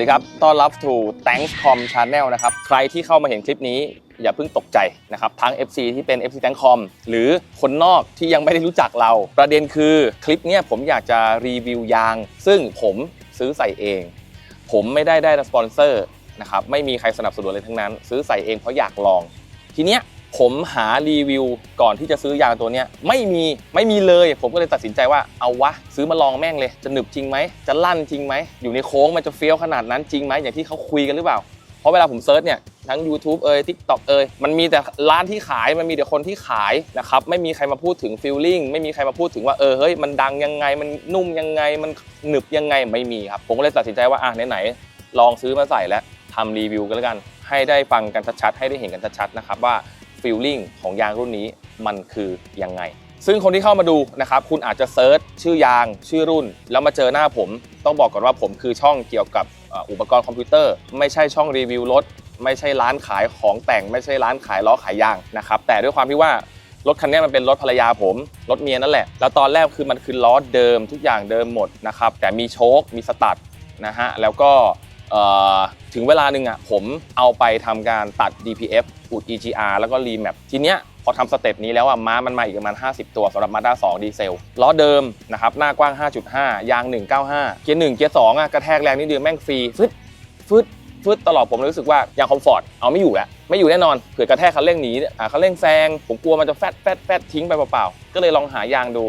สดีครับ ต้อนรับสู่ Thankscom Channel นะครับ ใครที่เข้ามาเห็นคลิปนี้อย่าเพิ่งตกใจนะครับ ทั้ง FC ที่เป็น FC Thankcom หรือคนนอกที่ยังไม่ได้รู้จักเรา ประเด็นคือคลิปนี้ผมอยากจะรีวิวยาง ซึ่งผมซื้อใส่เอง ผมไม่ได้ได้สปอนเซอร์นะครับ ไม่มีใครสนับสนุนเลยทั้งนั้น ซื้อใส่เองเพราะอยากลอง ทีเนี้ย ผมหารีวิวก่อนที่จะซื้อยางตัวเนี้ยไม่มีไม่มีเลย ผมก็เลยตัดสินใจว่าเอาวะ ซื้อมาลองแม่งเลย จะหนึบจริงไหม จะลั่นจริงไหม อยู่ในโค้งมันจะเฟี้ยวขนาดนั้นจริงไหมอย่างที่เขาคุยกันหรือเปล่า เพราะเวลาผมเซิร์ชเนี่ยทั้ง YouTube เอ่ย TikTok เอ่ยมันมีแต่ร้านที่ขายมันมีแต่คนที่ขายนะครับไม่มีใครมาพูดถึงฟีลลิ่งไม่มีใครมาพูดถึงว่าเออเฮ้ยมันดังยังไงมันนุ่มยังไงมันหนึบยังไงไม่มีครับผมก็เลยตัดสินใจว่าอะไหนๆลองซื้อมาใส่แล้วทำรีวิวกันแล้วกัน ให้ได้ฟังกันชัดๆให้ได้เห็นกันชัดๆนะครับว่า ฟีลลิ่งของยางรุ่นนี้มันคือยังไง ซึ่งคนที่เข้ามาดูนะครับคุณอาจจะเซิร์ชชื่อยางชื่อรุ่น แล้วมาเจอหน้าผม ต้องบอกก่อนว่าผมคือช่องเกี่ยวกับอุปกรณ์คอมพิวเตอร์ ไม่ใช่ช่องรีวิวรถไม่ใช่ร้านขายของแต่ง ไม่ใช่ร้านขายล้อขายยางนะครับแต่ด้วยความที่ว่ารถคันนี้มันเป็นรถภรรยาผม รถเมียนั่นแหละ แล้วตอนแรกคือมันคือล้อเดิมทุกอย่างเดิมหมดนะครับแต่มีโชคมีสตัดนะฮะแล้วก็ถึงเวลาหนึ่งอะผมเอาไปทำการตัด DPF อุด EGR แล้วก็ remap ทีเนี้ยพอทำสเต็ปนี้แล้วอะม้ามันมาอีกประมาณ 50 ตัวสำหรับ Mazda 2 ดีเซลล้อเดิมนะครับหน้ากว้าง 5.5 ยาง 195 เกียร์1เกียร์2อะกระแทกแรงนิดเดียวแม่งฟรีฟึดฟึดฟึดตลอดผมรู้สึกว่ายางคอมฟอร์ตเอาไม่อยู่แล้วไม่อยู่แน่นอนเผื่อกระแทกคันเร่งหนีอ่าคันเร่งแซงผมกลัวมันจะแฟดแฟดแฟดทิ้งไปเปล่าๆก็เลยลองหายางดู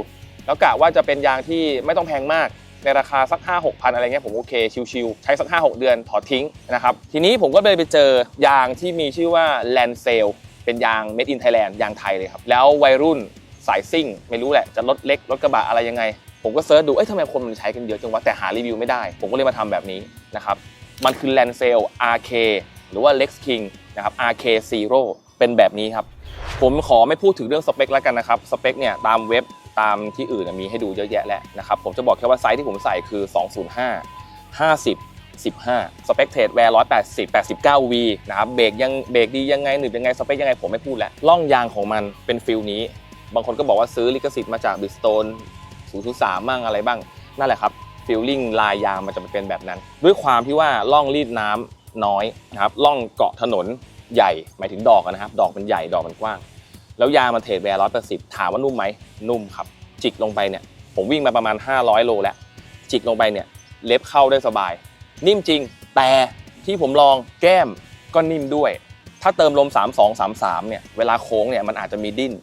แล้วกะว่าจะเป็นยางที่ไม่ต้องแพงมาก ในราคาสัก 5 6พันอะไรเงี้ยผมโอเค ชิวๆใช้สัก 5 6 เดือนถอดทิ้งนะครับ ทีนี้ผมก็เลยไปเจอยางที่มีชื่อว่า Land s a l e เป็นยาง Made in Thailand ยางไทยเลยครับ แล้ววัยรุ่นสายซิ่ง ไม่รู้แหละ จะรถเล็กรถกระบะอะไรยังไง ผมก็เซิร์ชดู เอ้ยทำไมคนมันใช้กันเยอะจังวะแต่หารีวิวไม่ได้ ผมก็เลยมาทำแบบนี้นะครับ มันคือ Land s a l e RK หรือว่า Lex King นะครับ RK Zero เป็นแบบนี้ครับผมขอไม่พูดถึงเรื่องสเปคแล้วกันนะครับสเปคเนี่ยตามเว็บ ตามที่อื่นมีให้ดูเยอะแยะแหละนะครับ ผมจะบอกแค่ว่าไซส์ที่ผมใส่คือ 205 50 15 สเปคเทรดแวร์180 89 V นะครับ เบรกยังเบรกดียังไงหนึบยังไง สเปคยังไงผมไม่พูดแล้วล่องยางของมันเป็นฟิลนี้ บางคนก็บอกว่าซื้อลิขสิทธิ์มาจากบิสโตน003มั่งอะไรบ้าง นั่นแหละครับฟิลลิ่งลายยางมันจะเป็นแบบนั้น ด้วยความที่ว่าล่องรีดน้ำน้อยนะครับล่องเกาะถนนใหญ่หมายถึงดอกนะครับ ดอกมันใหญ่ดอกมันกว้าง แล้วยามันเทรดแวร์ร้อยแปดสิบถามว่านุ่มไหมนุ่มครับ จิกลงไปเนี่ย ผมวิ่งมาประมาณ 500 โลแล้ว จิกลงไปเนี่ย เล็บเข้าได้สบาย นิ่มจริง แต่ที่ผมลองแก้มก็นิ่มด้วย ถ้าเติมลม 3233เนี่ยเวลาโค้งเนี่ยมันอาจจะมีดิ้น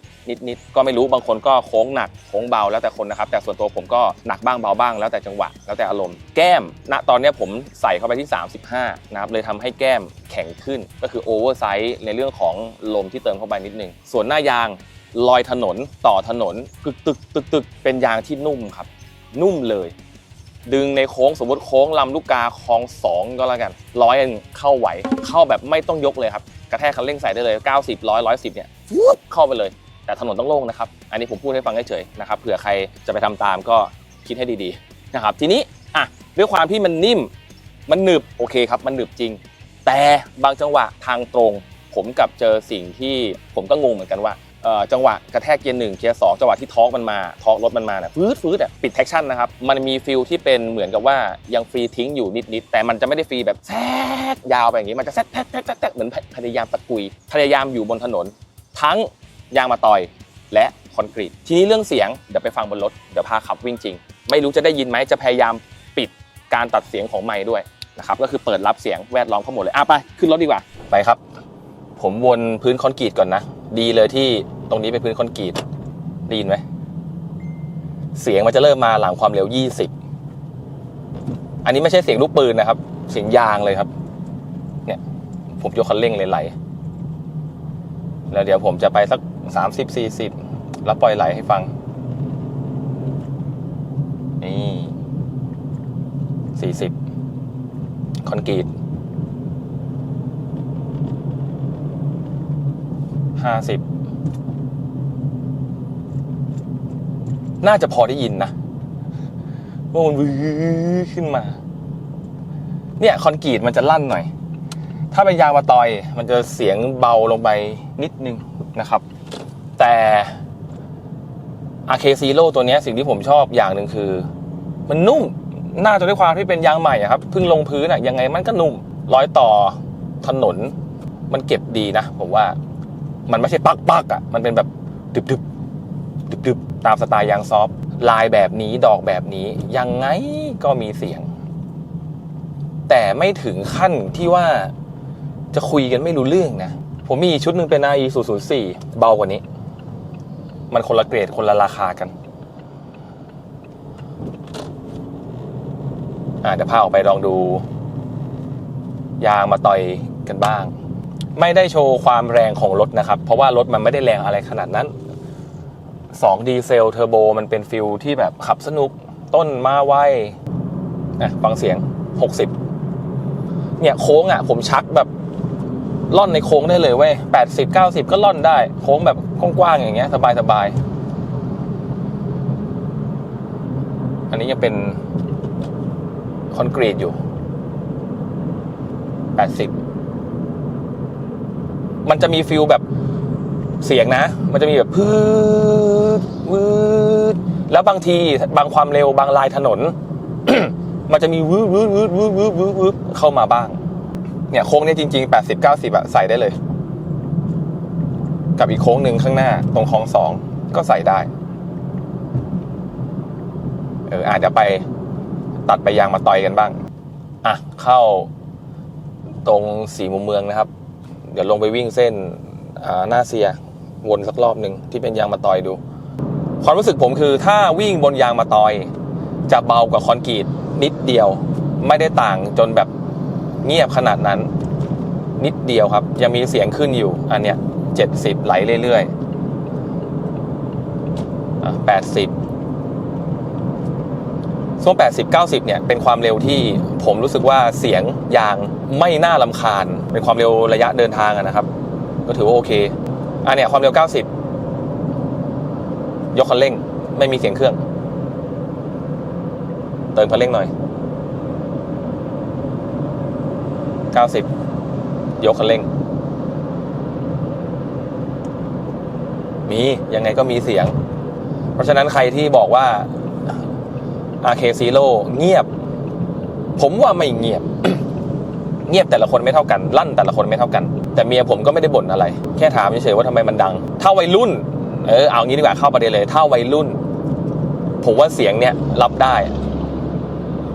นิดๆก็ไม่รู้บางคนก็โค้งหนักโค้งเบาแล้วแต่คนนะครับ แต่ส่วนตัวผมก็หนักบ้างเบาบ้าง แล้วแต่จังหวะแล้วแต่อารมณ์แก้มณตอนนี้ผมใส่เข้าไปที่ 35นะครับเลยทำให้แก้มแข็งขึ้น ก็คือโอเวอร์ไซส์ในเรื่องของลมที่เติมเข้าไปนิดนึงส่วนหน้ายางลอยถนนต่อถนนกึกตึกตึกตึกเป็นยางที่นุ่มครับ นุ่มเลย ดึงในโค้งสมมติโค้งลำลูกกาคลองสองก็แล้วกันร้อยเข้าไหวเข้าแบบไม่ต้องยกเลยครับกระแทกคันเร่งใส่ได้เลย 90 100 110เนี่ยฟุ๊บเข้าไปเลย แต่ถนนต้องโล่งนะครับ อันนี้ผมพูดให้ฟังเฉยๆนะครับเผื่อใครจะไปทำตามก็คิดให้ดีๆนะครับทีนี้อะด้วยความที่มันนิ่มมันหนึบโอเคครับ มันหนึบจริง แต่บางจังหวะทางตรง ผมกลับเจอสิ่งที่ผมก็งงเหมือนกันว่าเอ่อ จังหวะกระแทกเกียร์หนึ่งเกียร์สองจังหวะที่ทอกมันมาทอกรถมันมาเนี่ยฟืดฟืดอะปิดแท็กชั่นนะครับมันมีฟิลที่เป็นเหมือนกับว่ายังฟรีทิ้งอยู่นิดๆแต่มันจะไม่ได้ฟรีแบบแทกยาวไปอย่างนี้มันจะแทกแทกแทกแทกเหมือนพยายามตะกุยพยายามอยู่บนถนน ทั้งยางมาตอยและคอนกรีตทีนี้เรื่องเสียงเดี๋ยวไปฟังบนรถเดี๋ยวพาขับวิ่งจริง ไม่รู้จะได้ยินไหมจะพยายามปิดการตัดเสียงของไมค์ด้วยนะครับก็คือเปิดรับเสียงแวดล้อมเข้าหมดเลยอะไปขึ้นรถดีกว่าไปครับ ผมวนพื้นคอนกรีตก่อนนะ ดีเลยที่ตรงนี้เป็นพื้นคอนกรีตได้ยินไหม เสียงมันจะเริ่มมาหลังความเร็ว 20 อันนี้ไม่ใช่เสียงลูกปืนนะครับ เสียงยางเลยครับ เนี่ย ผมยกคันเร่งเลยไหล แล้วเดี๋ยวผมจะไปสัก 30 40 แล้วปล่อยไหลให้ฟัง นี่ 40 คอนกรีต ห้าสิบน่าจะพอได้ยินนะว่ามันวื้อขึ้นมา เนี่ยคอนกรีตมันจะลั่นหน่อย ถ้าเป็นยางมาตอย มันจะเสียงเบาลงไปนิดนึงนะครับ แต่ RK Zero ตัวนี้สิ่งที่ผมชอบอย่างหนึ่งคือ มันนุ่มน่าจะด้วยความที่เป็นยางใหม่ครับเพิ่งลงพื้นอะยังไงมันก็นุ่ม ร้อยต่อถนน มันเก็บดีนะผมว่า มันไม่ใช่ปักปักๆอะมันเป็นแบบดึบดึบดึบดึบตามสไตล์ยางซอฟต์ลายแบบนี้ดอกแบบนี้ ยังไงก็มีเสียง แต่ไม่ถึงขั้นที่ว่าจะคุยกันไม่รู้เรื่องนะ ผมมีชุดหนึ่งเป็น RE 004เบากว่านี้ มันคนละเกรดคนละราคากัน อ่าเดี๋ยวพาออกไปลองดู ยางมาต่อยกันบ้าง ไม่ได้โชว์ความแรงของรถนะครับ เพราะว่ารถมันไม่ได้แรงอะไรขนาดนั้น2ดีเซลเทอร์โบมันเป็นฟิลที่แบบขับสนุกต้นมาไวนะฟังเสียง 60 เนี่ยโค้งอะ ผมชักแบบล่อนในโค้งได้เลยเว้ยแปดสิบเก้าสิบก็ล่อนได้ โค้งแบบกว้างๆอย่างเงี้ย สบายสบายๆอันนี้ยังเป็นคอนกรีตอยู่แปดสิบ มันจะมีฟิลแบบเสียงนะ มันจะมีแบบพืดวืดแล้วบางทีบางความเร็วบางลายถนน มันจะมีวืดวืดวืดวืดวืดวืดวืดเข้ามาบ้าง เนี่ยโค้งเนี่ยจริงๆ80 90อะใส่ได้เลย กับอีกโค้งหนึ่งข้างหน้า ตรงคลองสองก็ใส่ได้ เอออาจจะไปตัดไปยางมาต่อยกันบ้าง อะ เข้าตรงสีมุมเมืองนะครับ เดี๋ยวลงไปวิ่งเส้นหน้าเซีย วนสักรอบหนึ่งที่เป็นยางมาต่อยดู ความรู้สึกผมคือถ้าวิ่งบนยางมาต่อย จะเบากว่าคอนกรีตนิดเดียว ไม่ได้ต่างจนแบบเงียบขนาดนั้น นิดเดียวครับ ยังมีเสียงขึ้นอยู่ อันเนี้ยเจ็ดสิบไหลเรื่อยๆแปดสิบ ช่วงแปดสิบเนี่ย เป็นความเร็วที่ผมรู้สึกว่าเสียงยางไม่น่าลำคาญ เป็นความเร็วระยะเดินทางนะครับ ก็ถือว่าโอเค อันเนี้ยความเร็วเก้าสิบยกคันเร่ง ไม่มีเสียงเครื่อง เติมคันเร่งหน่อย 90 ยกคันเร่ง มี ยังไงก็มีเสียง เพราะฉะนั้นใครที่บอกว่า RK Zero เงียบ ผมว่าไม่เงียบ เงียบแต่ละคนไม่เท่ากัน ลั่นแต่ละคนไม่เท่ากัน แต่เมียผมก็ไม่ได้บ่นอะไร แค่ถามเฉยๆว่าทำไมมันดัง ถ้าวัยรุ่น เออเอางี้ดีกว่าเข้าประเด็นเลย ถ้าวัยรุ่น ผมว่าเสียงเนี่ยรับได้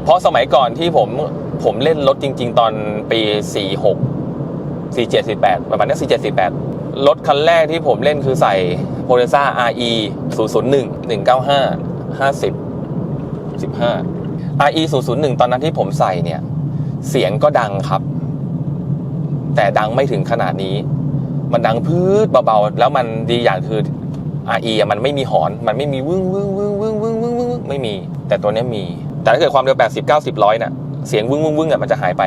เพราะสมัยก่อนที่ผมผมเล่นรถจริง ๆ ตอนปี 46 47 48 ประมาณนี้47 48 รถคันแรกที่ผมเล่นคือใส่ p o l a z a RE 001 195 50 15 RE 001ตอนนั้นที่ผมใส่เนี่ย เสียงก็ดังครับ แต่ดังไม่ถึงขนาดนี้ มันดังพืดเบาๆ แล้วมันดีอย่างคือ RE อมันไม่มีหอน มันไม่มีวึ้งวึ้งวึ้งวึ้งวึ้งวึ้งวึ้งไม่มี แต่ตัวนี้มี แต่ถ้าเกิดความเร็ว 80 90 100น่ะเสียงวึ้งวึ้งวึ้งอะมันจะหายไป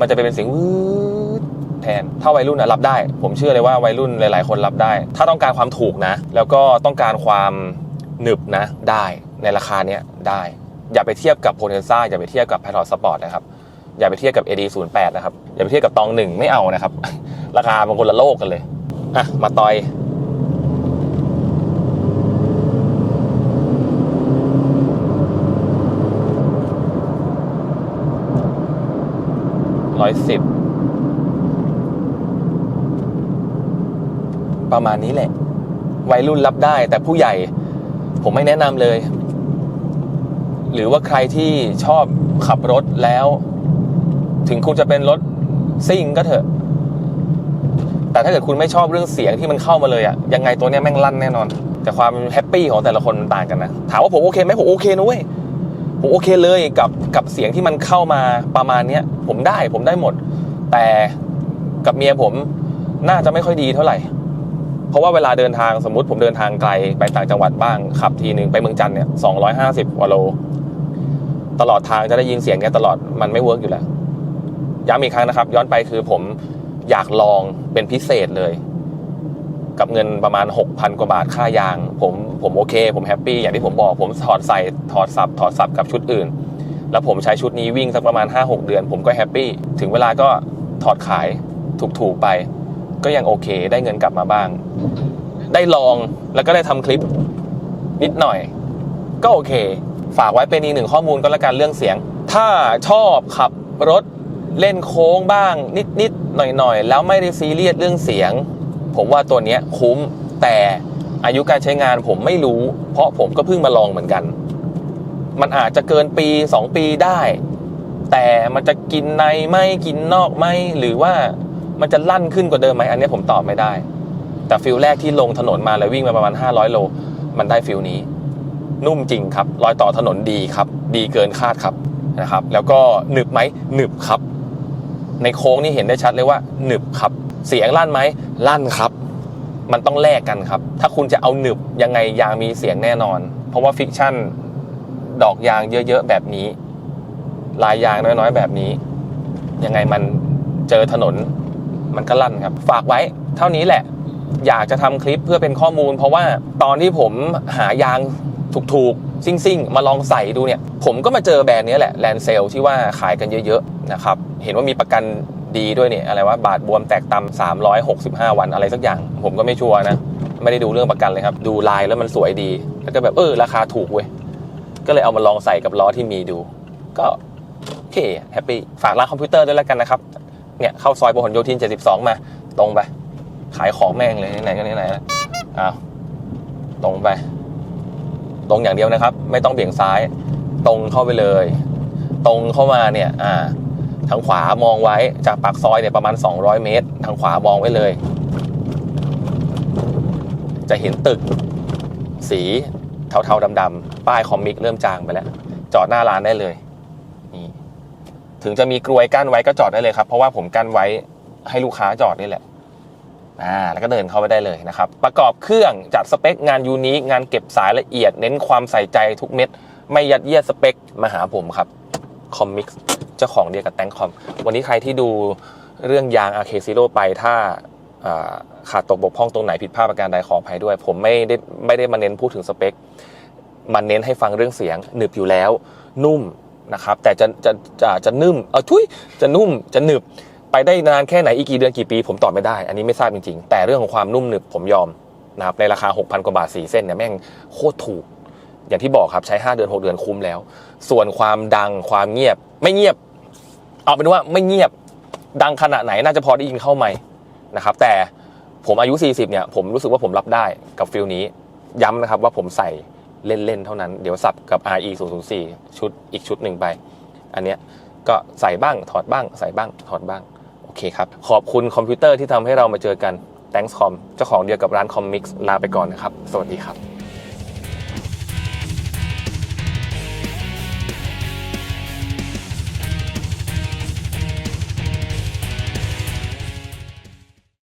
มันจะไปเป็นเสียงวืดแทน ถ้าวัยรุ่นอะรับได้ ผมเชื่อเลยว่าวัยรุ่นหลาย ๆ คนรับได้ ถ้าต้องการความถูกนะ แล้วก็ต้องการความหนึบนะ ได้ในราคาเนี้ยได้ อย่าไปเทียบกับ p o t e n z a อย่าไปเทียบกับ p a t r o t Sport นะครับ อย่าไปเทียบกับ AD 0 8 นะครับ อย่าไปเทียบกับตองหนึ่งไม่เอานะครับ ราคามันคนละโลกกันเลย อะ มาต่อย ร้อยสิบ ประมาณนี้แหละ วัยรุ่นรับได้แต่ผู้ใหญ่ผมไม่แนะนำเลย หรือว่าใครที่ชอบขับรถแล้ว ถึงคุณจะเป็นรถซิ่งก็เถอะ แต่ถ้าเกิดคุณไม่ชอบเรื่องเสียงที่มันเข้ามาเลยอะยังไงตัวเนี้ยแม่งลั่นแน่นอน แต่ความแฮปปี้ของแต่ละคนมันต่างกันนะ ถามว่าผมโอเคไหมผมโอเคนะเว้ยผมโอเคเลยกับกับเสียงที่มันเข้ามาประมาณเนี้ย ผมได้ผมได้หมด แต่กับเมียผมน่าจะไม่ค่อยดีเท่าไหร่ เพราะว่าเวลาเดินทางสมมติผมเดินทางไกลไปต่างจังหวัดบ้างขับทีหนึ่งไปเมืองจันทร์เนี่ยสองร้อยห้าสิบกว่าโล ตลอดทางจะได้ยินเสียงเนี้ยตลอดมันไม่เวิร์กอยู่แล้วย้ำอีกครั้งนะครับ ย้อนไปคือผมอยากลองเป็นพิเศษเลย กับเงินประมาณ 6,000 กว่าบาทค่ายาง ผมผมโอเค ผมแฮปปี้อย่างที่ผมบอก ผมถอดใส่ถอดสับถอดสับกับชุดอื่น แล้วผมใช้ชุดนี้วิ่งสักประมาณ 5-6 เดือน ผมก็แฮปปี้ถึงเวลาก็ถอดขายถูกๆไป ก็ยังโอเค ได้เงินกลับมาบ้าง ได้ลองแล้วก็ได้ทำคลิปนิดหน่อย ก็โอเค ฝากไว้เป็นอีกหนึ่งข้อมูลก็แล้วกันเรื่องเสียง ถ้าชอบขับรถเล่นโค้งบ้าง นิดๆหน่อยๆ แล้วไม่ได้ซีเรียสเรื่องเสียง ผมว่าตัวนี้คุ้มแต่อายุการใช้งานผมไม่รู้ เพราะผมก็เพิ่งมาลองเหมือนกัน มันอาจจะเกินปี 2 ปีได้ แต่มันจะกินในไหมกินนอกไหมหรือว่า มันจะลั่นขึ้นกว่าเดิมไหมอันนี้ผมตอบไม่ได้ แต่ฟิลแรกที่ลงถนนมาแล้ววิ่งมาประมาณ 500 โล มันได้ฟิลนี้ นุ่มจริงครับรอยต่อถนนดีครับ ดีเกินคาดครับนะครับ แล้วก็หนึบไหมหนึบครับ ในโค้งนี่เห็นได้ชัดเลยว่าหนึบครับ เสียงลั่นไหมลั่นครับ มันต้องแลกกันครับ ถ้าคุณจะเอาหนึบยังไงยางมีเสียงแน่นอน เพราะว่าฟิกชั่นดอกยางเยอะๆแบบนี้ ลายยางน้อยๆแบบนี้ ยังไงมันเจอถนน มันก็ลั่นครับ ฝากไว้เท่านี้แหละ อยากจะทำคลิปเพื่อเป็นข้อมูล เพราะว่าตอนที่ผมหายางถูกๆ ซิ่งๆ มาลองใส่ดูเนี่ย ผมก็มาเจอแบรนด์นี้แหละแลนเซลที่ว่าขายกันเยอะๆนะครับเห็นว่ามีประกันดีด้วยเนี่ยอะไรว่าบาดบวมแตกตำ365 วันอะไรสักอย่าง ผมก็ไม่ชัวร์นะ ไม่ได้ดูเรื่องประกันเลยครับ ดูลายแล้วมันสวยดี แล้วก็แบบเออราคาถูกเว้ยก็เลยเอามาลองใส่กับล้อที่มีดู ก็โอเคแฮปปี้ฝากร้านคอมพิวเตอร์ด้วยแล้วกันนะครับ เนี่ยเข้าซอยพหลโยธิน 72 มา ตรงไป ขายของแม่งเลยไหนๆก็ไหนๆแล้วอ้าวตรงไป ตรงอย่างเดียวนะครับ ไม่ต้องเบี่ยงซ้าย ตรงเข้าไปเลย ตรงเข้ามาเนี่ย อ่า ทางขวามองไว้จากปากซอยเนี่ยประมาณ 200 เมตร ทางขวามองไว้เลย จะเห็นตึก สีเทาๆดำๆป้ายคอมมิกเริ่มจางไปแล้ว จอดหน้าร้านได้เลย ถึงจะมีกลวยกั้นไว้ก็จอดได้เลยครับ เพราะว่าผมกั้นไว้ให้ลูกค้าจอดนี่แหละอ่าแล้วก็เดินเข้าไปได้เลยนะครับ ประกอบเครื่องจัดสเปคงานยูนิคงานเก็บสายละเอียด เน้นความใส่ใจทุกเม็ด ไม่ยัดเยียดสเปคมาหาผมครับคอมมิกเจ้าของเดียวกับแตงคอม วันนี้ใครที่ดูเรื่องยาง RK Zero ไปถ้าอ่าขาดตกบกพร่องตรงไหนผิดพลาดประการใดขออภัยด้วย ผมไม่ได้ไม่ได้มาเน้นพูดถึงสเปค มันเน้นให้ฟังเรื่องเสียงหนึบอยู่แล้ว นุ่ม นะครับแต่จะจะจะจะนุ่มเออทุยจะนุ่มจะหนึบไปได้นานแค่ไหนอีกกี่เดือนกี่ปี ผมตอบไม่ได้ อันนี้ไม่ทราบจริงๆ แต่เรื่องของความนุ่มหนึบผมยอมนะครับในราคา 6,000 กว่าบาท 4 เส้นเนี่ยแม่งโคตรถูก อย่างที่บอกครับใช้ 5 เดือน 6 เดือนคุ้มแล้ว ส่วนความดังความเงียบไม่เงียบ เอาเป็นว่าไม่เงียบดังขนาดไหนน่าจะพอได้ยินเข้าไหมนะครับแต่ผมอายุ 40 เนี่ยผมรู้สึกว่าผมรับได้กับฟิลนี้ย้ำนะครับว่าผมใส่ เล่น ๆ เท่านั้น เดี๋ยวสับกับ RE 0 0 4ชุดอีกชุดหนึ่งไป อันเนี้ยก็ใส่บ้างถอดบ้าง ใส่บ้างถอดบ้าง โอเคครับ ขอบคุณคอมพิวเตอร์ที่ทำให้เรามาเจอกัน Thanks Com เจ้าของเดียวกับร้าน Commix ลาไปก่อนนะครับ สวัสดีครับ